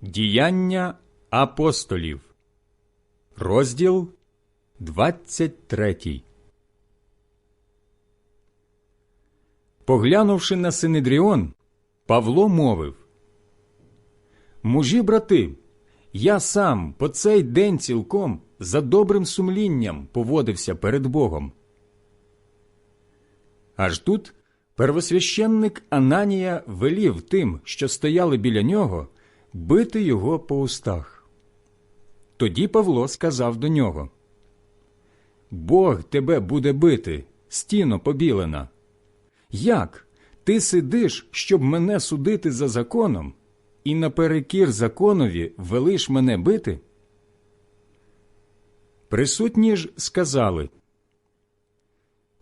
Діяння апостолів, розділ 23 Поглянувши на Синедріон, Павло мовив Мужі, брати, я сам по цей день цілком за добрим сумлінням поводився перед Богом. Аж тут первосвященник Ананія велів тим, що стояли біля нього, бити його по устах. Тоді Павло сказав до нього Бог тебе буде бити, стіно побілена. Як ти сидиш, щоб мене судити за законом, і наперекір законові велиш мене бити? Присутні ж сказали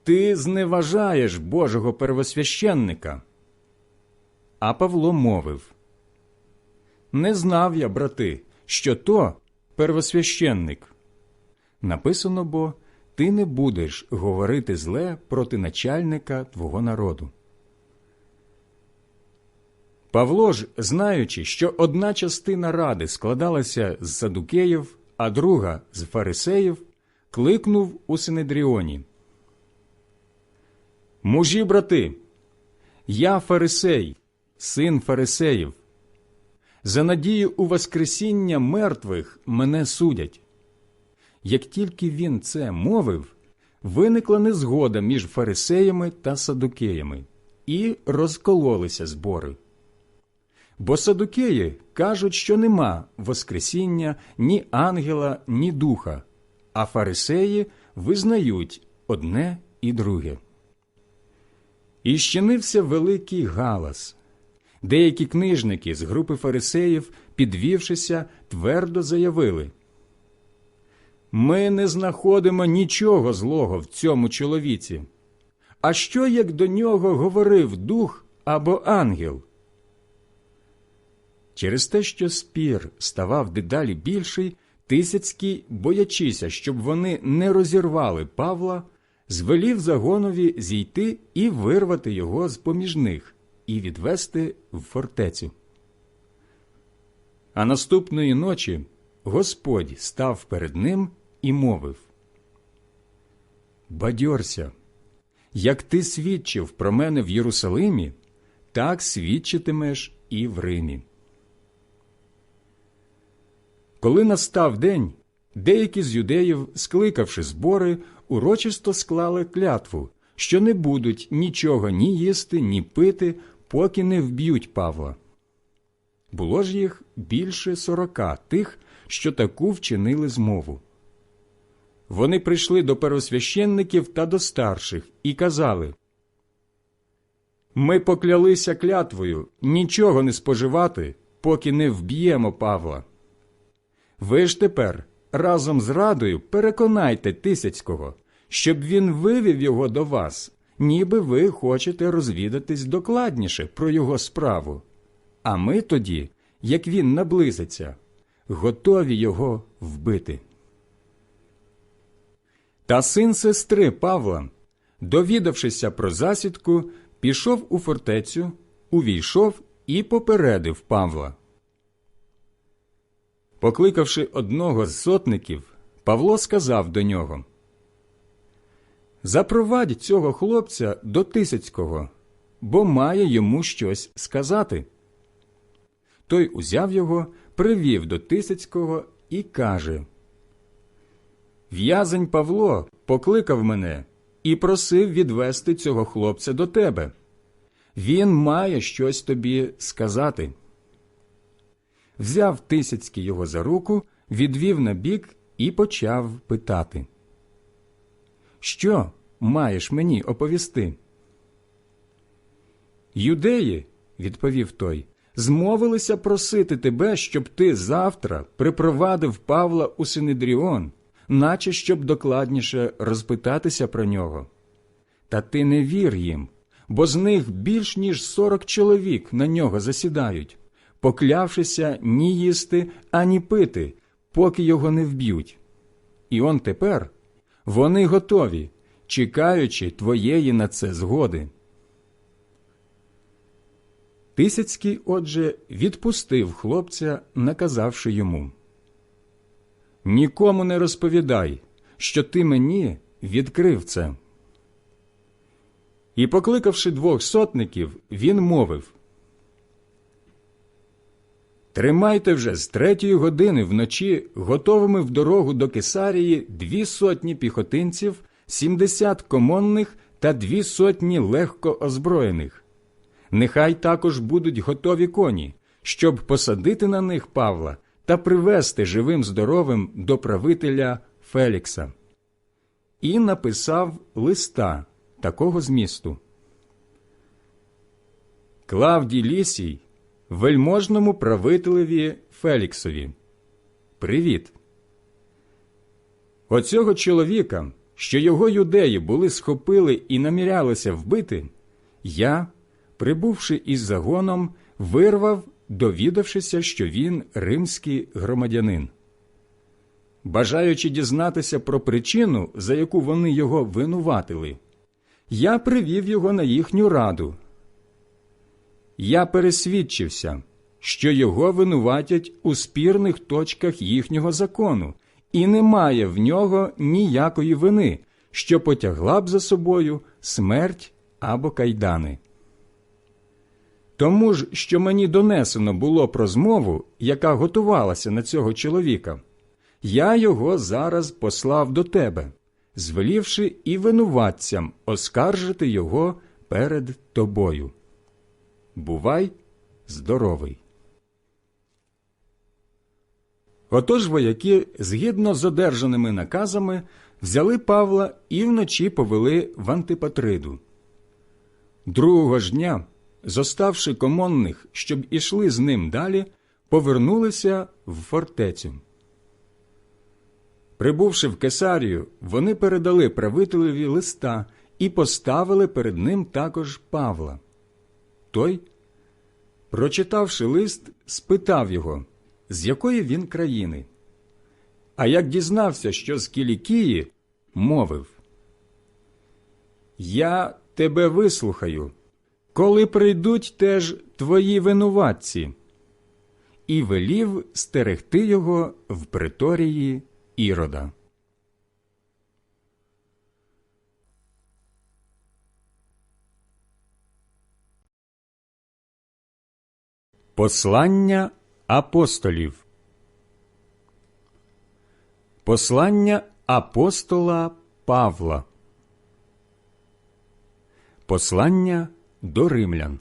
Ти зневажаєш Божого первосвященника. А Павло мовив Не знав я, брати, що то первосвященник. Написано бо ти не будеш говорити зле проти начальника твого народу. Павло ж, знаючи, що одна частина ради складалася з садукеїв, а друга з фарисеїв, кликнув у Синедріоні. Мужі, брати, я фарисей, син фарисеїв. За надію у Воскресіння мертвих мене судять. Як тільки він це мовив, виникла незгода між фарисеями та садукеями, і розкололися збори. Бо садукеї кажуть, що нема Воскресіння ні ангела, ні духа, а фарисеї визнають одне і друге. І щинився великий галас. Деякі книжники з групи фарисеїв, підвівшися, твердо заявили Ми не знаходимо нічого злого в цьому чоловіці. А що як до нього говорив дух або ангел? Через те, що спір ставав дедалі більший, Тисяцький, боячися, щоб вони не розірвали Павла, звелів загонові зійти і вирвати його з поміж них і відвести в фортецю. А наступної ночі Господь став перед ним і мовив Бадьорся, як ти свідчив про мене в Єрусалимі, так свідчитимеш і в Римі. Коли настав день, деякі з юдеїв, скликавши збори, урочисто склали клятву, що не будуть нічого ні їсти, ні пити, поки не вб'ють Павла. Було ж їх більше сорока тих, що таку вчинили змову. Вони прийшли до первосвященників та до старших і казали Ми поклялися клятвою нічого не споживати, поки не вб'ємо Павла. Ви ж тепер разом з радою переконайте Тисяцького, щоб він вивів його до вас, ніби ви хочете розвідатись докладніше про його справу. А ми тоді, як він наблизиться, готові його вбити. Та син сестри Павла, довідавшися про засідку, пішов у фортецю, увійшов і попередив Павла. Покликавши одного з сотників, Павло сказав до нього Запровадь цього хлопця до Тисяцького, бо має йому щось сказати. Той узяв його, привів до Тисяцького і каже В'язень Павло покликав мене і просив відвести цього хлопця до тебе. Він має щось тобі сказати взяв Тисяцький його за руку, відвів на бік і почав питати. Що маєш мені оповісти? Юдеї, відповів той, змовилися просити тебе, щоб ти завтра припровадив Павла у Синедріон, наче щоб докладніше розпитатися про нього. Та ти не вір їм, бо з них більш ніж сорок чоловік на нього засідають поклявшися ні їсти, ані пити, поки його не вб'ють. І он тепер вони готові, чекаючи твоєї на це згоди. Тисяцький, отже, відпустив хлопця, наказавши йому Нікому не розповідай, що ти мені відкрив це. І, покликавши двох сотників, він мовив Тримайте вже з третьої години вночі готовими в дорогу до Кесарії дві сотні піхотинців, сімдесят комонних та дві сотні легко озброєних. Нехай також будуть готові коні, щоб посадити на них Павла та привести живим здоровим до правителя Фелікса. І написав листа такого змісту. Клавдій Лісій, вельможному правителеві Феліксові. Привіт. Оцього чоловіка, що його юдеї були схопили і намірялися вбити, я, прибувши із загоном, вирвав, довідавшися, що він римський громадянин. Бажаючи дізнатися про причину, за яку вони його винуватили, я привів його на їхню раду. Я пересвідчився, що його винуватять у спірних точках їхнього закону, і немає в нього ніякої вини, що потягла б за собою смерть або кайдани. Тому ж, що мені донесено було про змову, яка готувалася на цього чоловіка, я його зараз послав до тебе, звелівши і винуватцям оскаржити його перед тобою. Бувай здоровий. Отож вояки, згідно з одержаними наказами, взяли Павла і вночі повели в Антипатриду. Другого ж дня, зоставши комонних, щоб ішли з ним далі, повернулися в фортецю. Прибувши в Кесарію, вони передали правителеві листа і поставили перед ним також Павла. Той, прочитавши лист, спитав його, з якої він країни. А як дізнався, що з Кілікії, мовив Я тебе вислухаю, коли прийдуть теж твої винуватці, і велів стерегти його в приторії Ірода. Послання апостолів. Послання апостола Павла. Послання до римлян.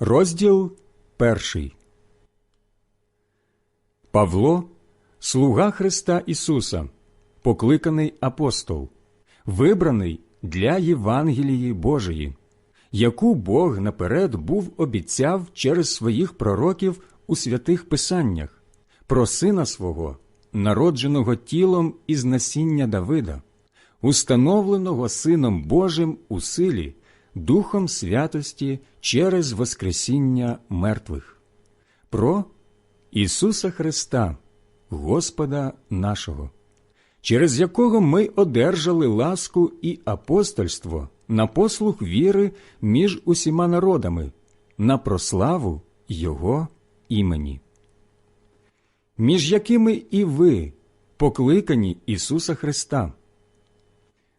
Розділ перший. Павло, слуга Христа Ісуса, покликаний апостол, вибраний для Євангелії Божої яку Бог наперед був обіцяв через своїх пророків у святих Писаннях, про сина свого, народженого тілом із насіння Давида, установленого Сином Божим у силі, Духом святості через Воскресіння мертвих, про Ісуса Христа, Господа нашого, через якого ми одержали ласку і апостольство на послух віри між усіма народами, на прославу Його імені, між якими і ви покликані Ісуса Христа,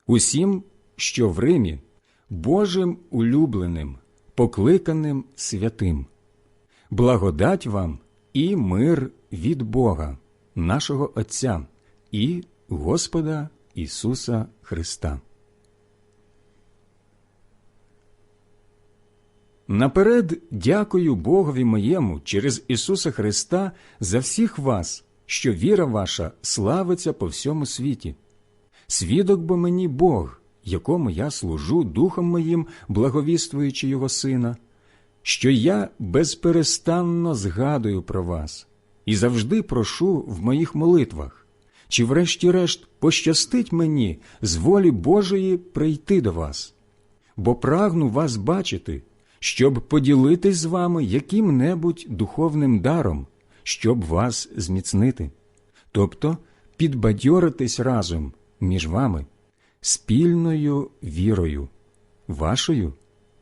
усім, що в Римі, Божим улюбленим, покликаним святим, благодать вам і мир від Бога, нашого Отця і Господа Ісуса Христа. Наперед дякую Богові моєму через Ісуса Христа за всіх вас, що віра ваша славиться по всьому світі. Свідок бо мені Бог, якому я служу духом моїм, благовіствуючи Його Сина, що я безперестанно згадую про вас і завжди прошу в моїх молитвах, чи, врешті-решт, пощастить мені з волі Божої прийти до вас, бо прагну вас бачити щоб поділитись з вами яким-небудь духовним даром, щоб вас зміцнити, тобто підбадьоритись разом між вами спільною вірою, вашою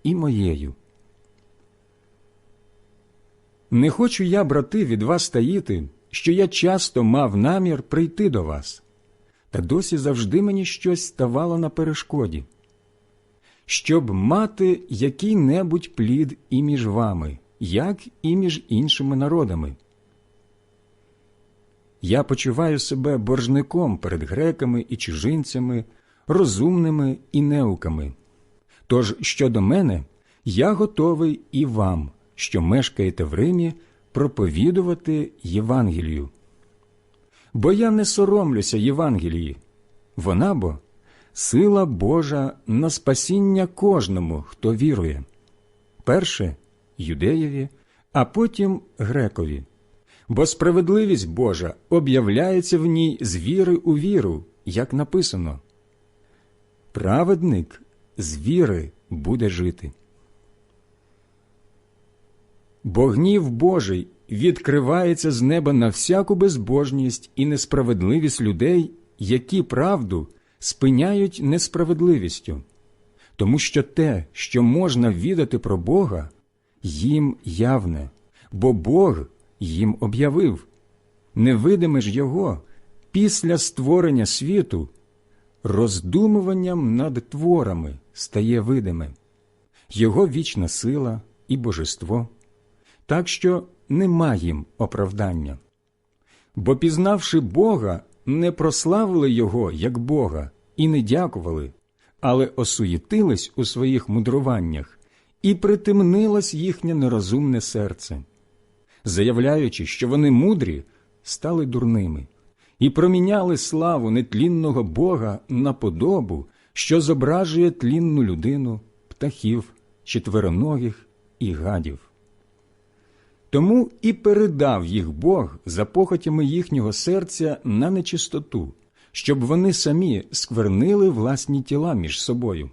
і моєю. Не хочу я, брати, від вас таїти, що я часто мав намір прийти до вас, та досі завжди мені щось ставало на перешкоді, щоб мати який-небудь плід і між вами, як і між іншими народами. Я почуваю себе боржником перед греками і чужинцями, розумними і неуками. Тож щодо мене, я готовий і вам, що мешкаєте в Римі, проповідувати Євангелію. Бо я не соромлюся Євангелії, вона бо сила Божа на спасіння кожному, хто вірує. Перше юдеєві, а потім грекові. Бо справедливість Божа об'являється в ній з віри у віру, як написано. Праведник з віри буде жити. Бо гнів Божий відкривається з неба на всяку безбожність і несправедливість людей, які правду спиняють несправедливістю, тому що те, що можна відати про Бога, їм явне, бо Бог їм об'явив. Невидиме ж Його після створення світу роздумуванням над творами стає видиме, Його вічна сила і божество, так що нема їм оправдання. Бо, пізнавши Бога, не прославили Його як Бога і не дякували, але осуєтились у своїх мудруваннях, і притемнилось їхнє нерозумне серце заявляючи, що вони мудрі, стали дурними і проміняли славу нетлінного Бога на подобу, що зображує тлінну людину, птахів, четвероногих і гадів. Тому і передав їх Бог за похотями їхнього серця на нечистоту, щоб вони самі сквернили власні тіла між собою.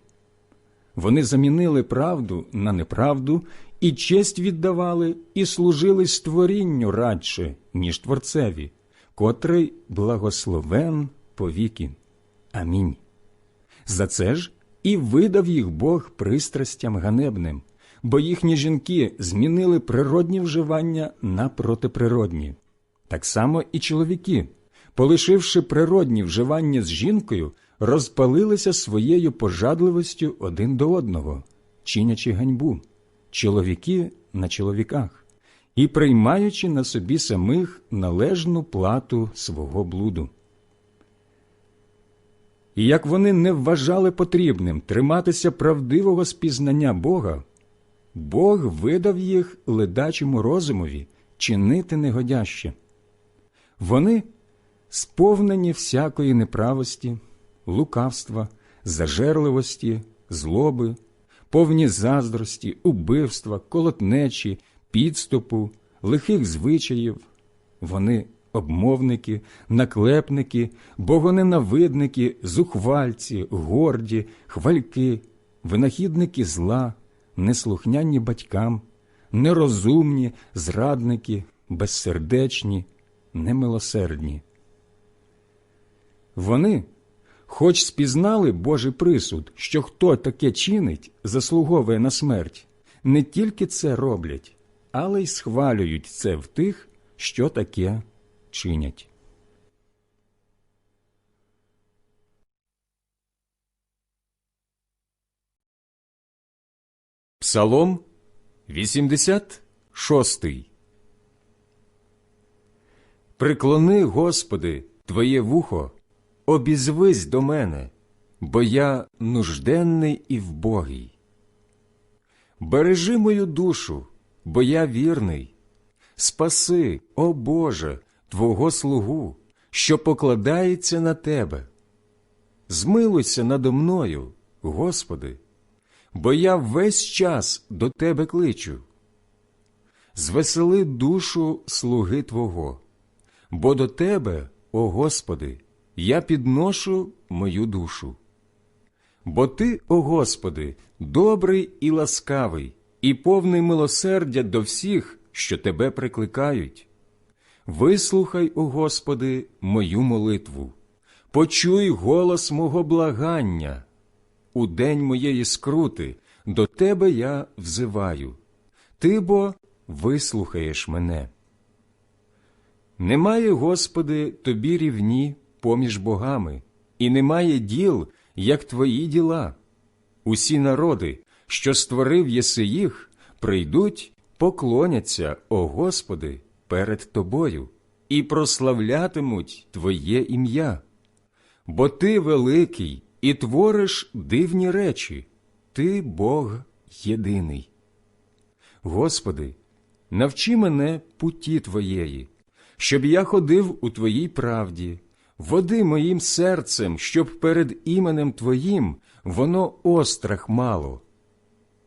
Вони замінили правду на неправду і честь віддавали, і служили створінню радше, ніж Творцеві, котрий благословен повіки. Амінь. За це ж і видав їх Бог пристрастям ганебним, бо їхні жінки змінили природні вживання на протиприродні. Так само і чоловіки, полишивши природні вживання з жінкою, розпалилися своєю пожадливостю один до одного, чинячи ганьбу чоловіки на чоловіках і приймаючи на собі самих належну плату свого блуду. І як вони не вважали потрібним триматися правдивого спізнання Бога, Бог видав їх ледачому розумові чинити негодяще. Вони сповнені всякої неправості, лукавства, зажерливості, злоби, повні заздрості, убивства, колотнечі, підступу, лихих звичаїв. Вони обмовники, наклепники, богоненавидники, зухвальці, горді, хвальки, винахідники зла, неслухняні батькам, нерозумні, зрадники, безсердечні, немилосердні. Вони хоч спізнали Божий присуд, що хто таке чинить, заслуговує на смерть, не тільки це роблять, але й схвалюють це в тих, що таке чинять. Псалом 86 Приклони, Господи, Твоє вухо обізвись до мене, бо я нужденний і вбогий. Бережи мою душу, бо я вірний. Спаси, о Боже, Твого слугу, що покладається на Тебе. Змилуйся надо мною, Господи, бо я весь час до Тебе кличу. Звесели душу слуги Твого, бо до Тебе, о Господи, я підношу мою душу. Бо ти, о Господи, добрий і ласкавий, і повний милосердя до всіх, що тебе прикликають. Вислухай, о Господи, мою молитву, почуй голос мого благання. У день моєї скрути до тебе я взиваю, ти бо вислухаєш мене. Немає, Господи, тобі рівні поміж богами, і немає діл, як твої діла. Усі народи, що створив єси їх, прийдуть, поклоняться, о Господи, перед Тобою і прославлятимуть Твоє ім'я. Бо Ти великий і твориш дивні речі, Ти Бог єдиний. Господи, навчи мене путі Твоєї, щоб я ходив у Твоїй правді, води моїм серцем, щоб перед іменем Твоїм воно острах мало.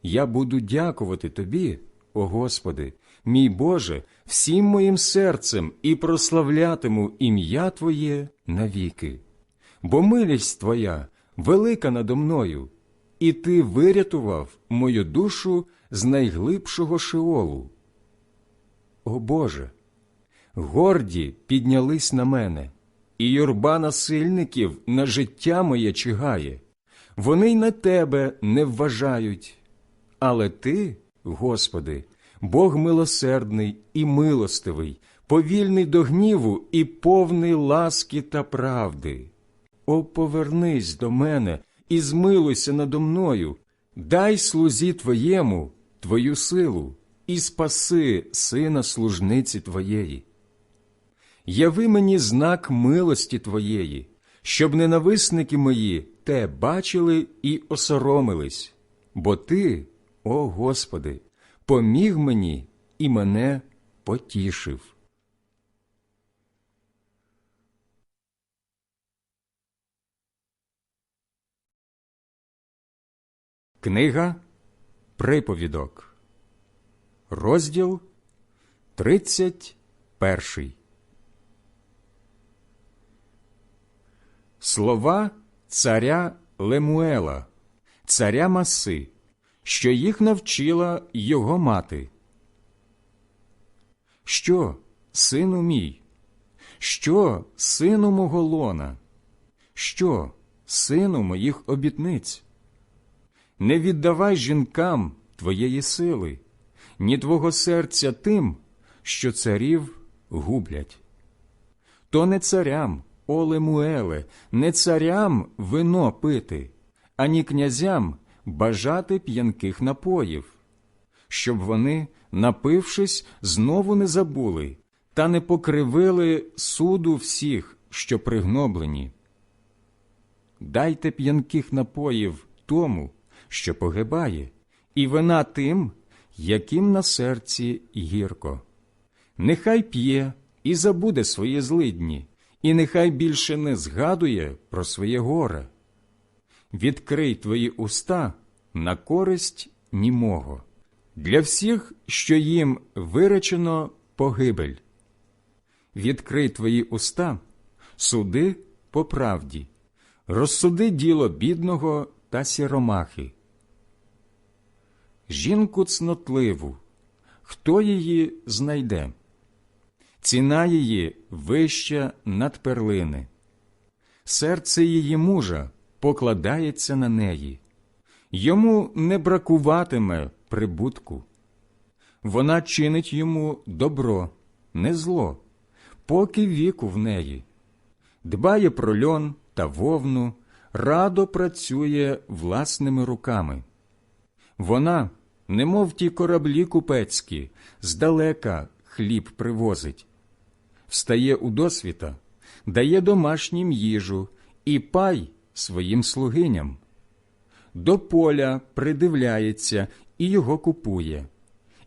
Я буду дякувати Тобі, о Господи, мій Боже, всім моїм серцем і прославлятиму ім'я Твоє навіки. Бо милість Твоя велика надо мною, і Ти вирятував мою душу з найглибшого шеолу. О Боже, горді піднялись на мене, і юрба насильників на життя моє чигає. Вони й на тебе не вважають. Але ти, Господи, Бог милосердний і милостивий, повільний до гніву і повний ласки та правди. О, повернись до мене і змилуйся надо мною, дай слузі Твоєму Твою силу і спаси сина служниці Твоєї. Яви мені знак милості Твоєї, щоб ненависники мої те бачили і осоромились, бо Ти, о Господи, поміг мені і мене потішив. Книга Приповідок, розділ 31 Слова царя Лемуела, царя Маси, що їх навчила його мати. Що, сину мій? Що, сину мого лона? Що, сину моїх обітниць? Не віддавай жінкам твоєї сили, ні твого серця тим, що царів гублять. То не царям, о Лемуеле, не царям вино пити, ані князям бажати п'янких напоїв, щоб вони, напившись, знову не забули та не покривили суду всіх, що пригноблені. Дайте п'янких напоїв тому, що погибає, і вина тим, яким на серці гірко. Нехай п'є і забуде свої злидні, і нехай більше не згадує про своє горе. Відкрий твої уста на користь німого, для всіх, що їм виречено погибель. Відкрий твої уста, суди по правді, розсуди діло бідного та сіромахи. Жінку цнотливу, хто її знайде? Ціна її вища над перлини, серце її мужа покладається на неї, йому не бракуватиме прибутку. Вона чинить йому добро, не зло, поки віку в неї, дбає про льон та вовну, радо працює власними руками. Вона, немов ті кораблі купецькі, здалека хліб привозить, встає у досвіта, дає домашнім їжу і пай своїм слугиням. До поля придивляється і його купує,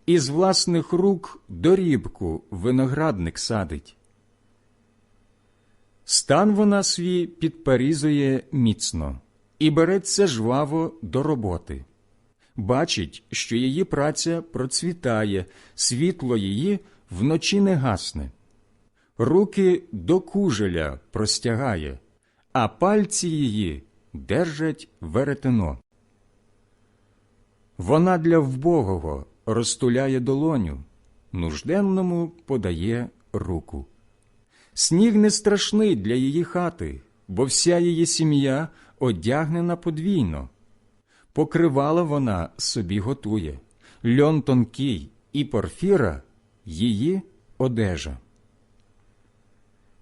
із власних рук дорібку виноградник садить. Стан вона свій підпарізує міцно і береться жваво до роботи. Бачить, що її праця процвітає, світло її вночі не гасне, руки до кужеля простягає, а пальці її держать веретено. Вона для вбогого розтуляє долоню, нужденному подає руку. Сніг не страшний для її хати, бо вся її сім'я одягнена подвійно. покривала вона собі готує, льон тонкий і порфіра її одежа.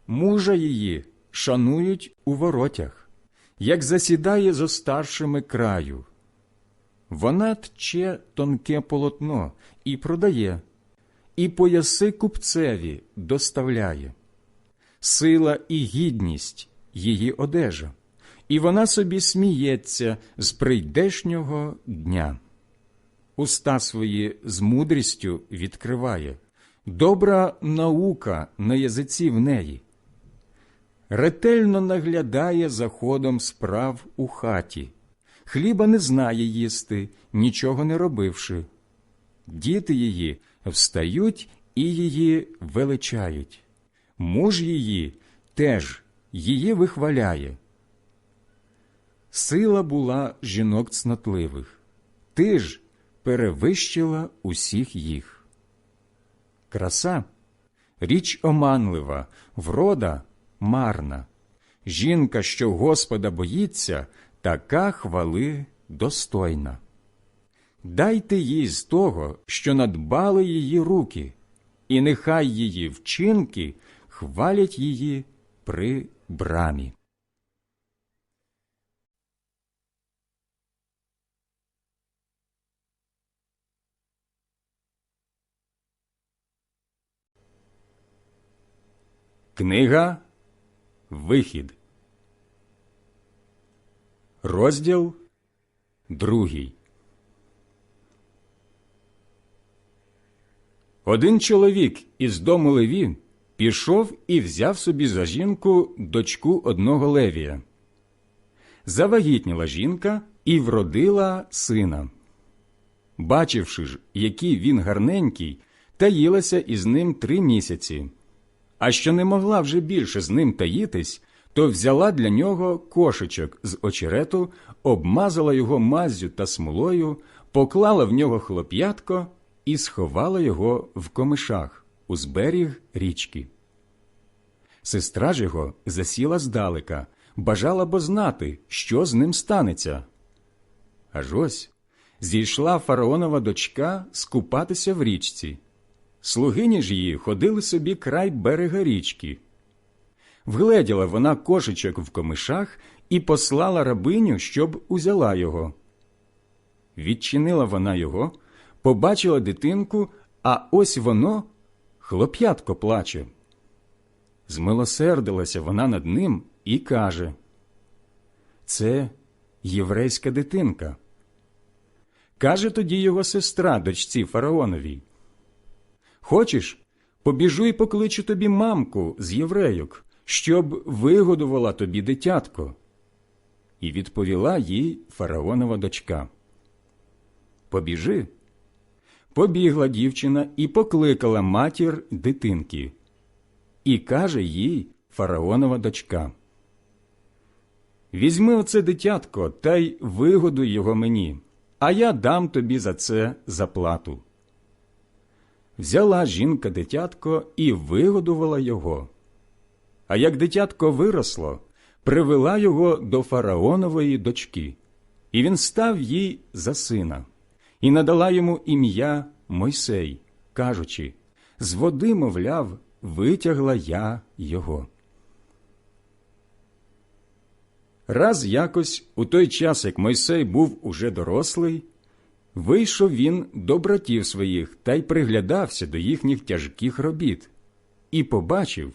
Мужа її шанують у воротях, як засідає зо старшими краю. Вона тче тонке полотно і продає, і пояси купцеві доставляє. Сила і гідність її одежа, і вона собі сміється з прийдешнього дня. Уста свої з мудрістю відкриває, добра наука на язиці в неї. Ретельно наглядає за ходом справ у хаті, хліба не знає їсти, нічого не робивши. Діти її встають і її величають. Муж її теж її вихваляє. Сила була жінок цнотливих, ти ж перевищила усіх їх. Краса річ оманлива, врода марна. Жінка, що Господа боїться, така хвали достойна. Дайте їй з того, що надбали її руки, і нехай її вчинки хвалять її при брамі. Книга Вихід. Розділ другий. Один чоловік із дому Леві пішов і взяв собі за жінку дочку одного Левія. Завагітніла жінка і вродила сина. Бачивши ж, який він гарненький, таїлася із ним три місяці. А що не могла вже більше з ним таїтись, то взяла для нього кошечок з очерету, обмазала його маззю та смолою, поклала в нього хлоп'ятко і сховала його в комишах у зберіг річки. Сестра ж його засіла здалека, бажала бо знати, що з ним станеться. Аж ось зійшла фараонова дочка скупатися в річці. Слугині ж її ходили собі край берега річки. Вгледіла вона кошечок в комишах і послала рабиню, щоб узяла його. Відчинила вона його, побачила дитинку, а ось воно хлоп'ятко плаче. Змилосердилася вона над ним і каже Це єврейська дитинка. Каже тоді його сестра дочці фараоновій. Хочеш, побіжу і покличу тобі мамку з єврейок, щоб вигодувала тобі дитятко. І відповіла їй фараонова дочка. Побіжи. Побігла дівчина і покликала матір дитинки. І каже їй фараонова дочка. Візьми оце дитятко та й вигодуй його мені, а я дам тобі за це заплату. Взяла жінка дитятко і вигодувала його. А як дитятко виросло, привела його до фараонової дочки, і він став їй за сина, і надала йому ім'я Мойсей, кажучи з води, мовляв, витягла я його. Раз якось у той час, як Мойсей був уже дорослий, вийшов він до братів своїх та й приглядався до їхніх тяжких робіт, і побачив,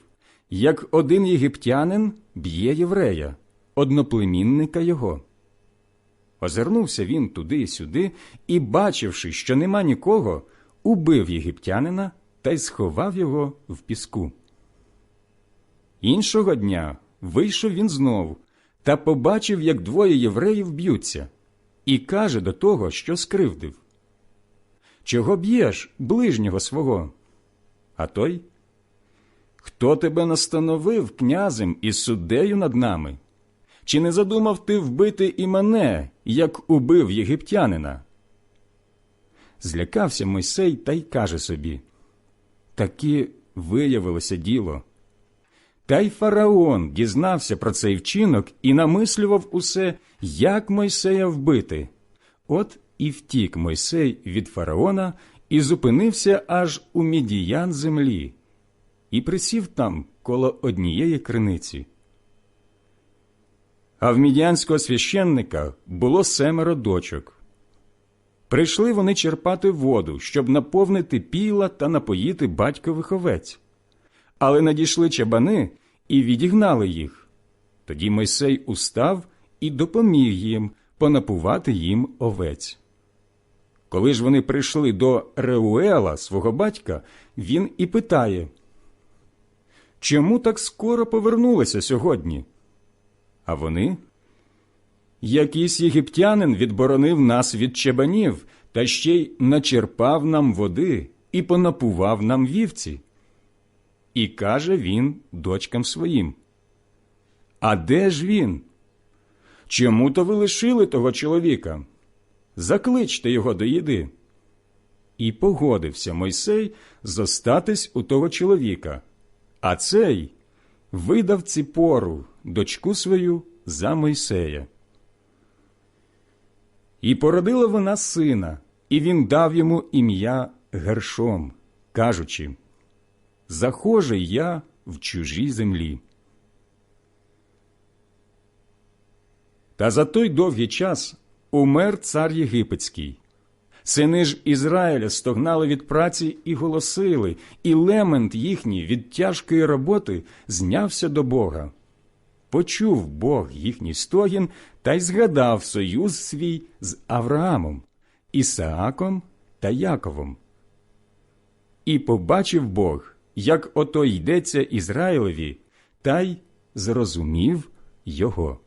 як один єгиптянин б'є єврея, одноплемінника його. Озирнувся він туди й сюди і, бачивши, що нема нікого, убив єгиптянина та й сховав його в піску. Іншого дня вийшов він знов та побачив, як двоє євреїв б'ються, і каже до того, що скривдив Чого б'єш ближнього свого? А той Хто тебе настановив князем і суддею над нами? Чи не задумав ти вбити і мене, як убив єгиптянина? Злякався Мойсей та й каже собі таки виявилося діло. Та й фараон дізнався про цей вчинок і намислював усе, як Мойсея вбити. От і втік Мойсей від фараона і зупинився аж у мідіян землі, і присів там коло однієї криниці. А в мідіянського священника було семеро дочок. Прийшли вони черпати воду, щоб наповнити піла та напоїти батькових овець. Але надійшли чабани і відігнали їх. Тоді Мойсей устав і допоміг їм понапувати їм овець. Коли ж вони прийшли до Реуела, свого батька, він і питає, Чому так скоро повернулися сьогодні? А вони Якийсь єгиптянин відборонив нас від чебанів та ще й начерпав нам води і понапував нам вівці. І каже він дочкам своїм. А де ж він? Чому то ви лишили того чоловіка? Закличте його до їди. І погодився Мойсей зостатись у того чоловіка, а цей видав ціпору, дочку свою, за Мойсея. І породила вона сина, і він дав йому ім'я Гершом, кажучи Захожий я в чужій землі. Та за той довгий час умер цар Єгипетський. Сини ж Ізраїля стогнали від праці і голосили, і лемент їхній від тяжкої роботи знявся до Бога. Почув Бог їхній стогін та й згадав союз свій з Авраамом, Ісааком та Яковом. І побачив Бог, як ото йдеться Ізраїлеві, та й зрозумів його.